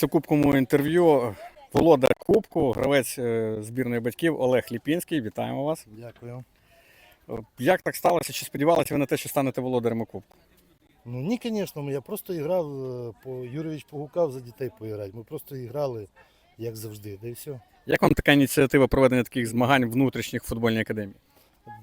Після інтерв'ю володар Кубку, гравець е, збірної батьків Олег Ліпінський. Вітаємо вас. Дякую. Е, Як так сталося? Чи сподівалися ви на те, що станете володарем Кубку? Ну ні, звісно, я просто грав по Юрійович погукав за дітей поіграти. Ми просто грали, як завжди, да і все. Як вам така ініціатива проведення таких змагань внутрішніх футбольній академії?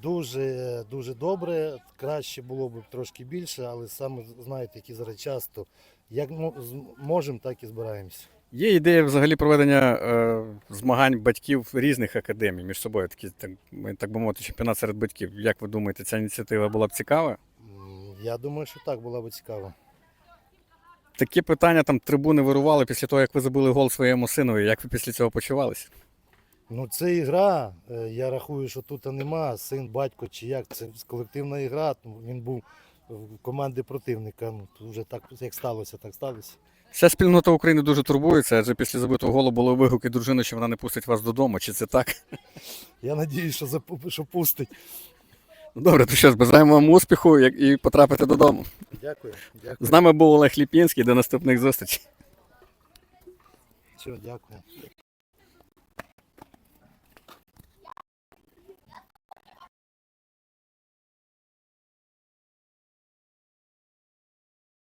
Дуже дуже добре. Краще було б трошки більше, але саме знаєте, який зараз час, то як мо- можемо, так і збираємося. Є ідея взагалі проведення е, змагань батьків різних академій між собою, такі, так, ми- так би мовити, чемпіонат серед батьків. Як ви думаєте, ця ініціатива була б цікава? Я думаю, що так було б цікаво. Такі питання там трибуни вирували після того, як ви забили гол своєму синові. Як ви після цього почувалися? Ну, це ігра. е, Я рахую, що тут нема син, батько чи як. Це колективна ігра. Ну, Він був в команді противника. Ну, вже так як сталося, так сталося. Вся спільнота України дуже турбується, адже після забитого голу були вигуки дружини, що вона не пустить вас додому. Чи це так? Я надіюсь, що що пустить. Ну, Добре, то що ж, бажаємо вам успіху і потрапити додому. Дякую. Дякую. З нами був Олег Ліпінський. До наступних зустрічей. Все, дякую.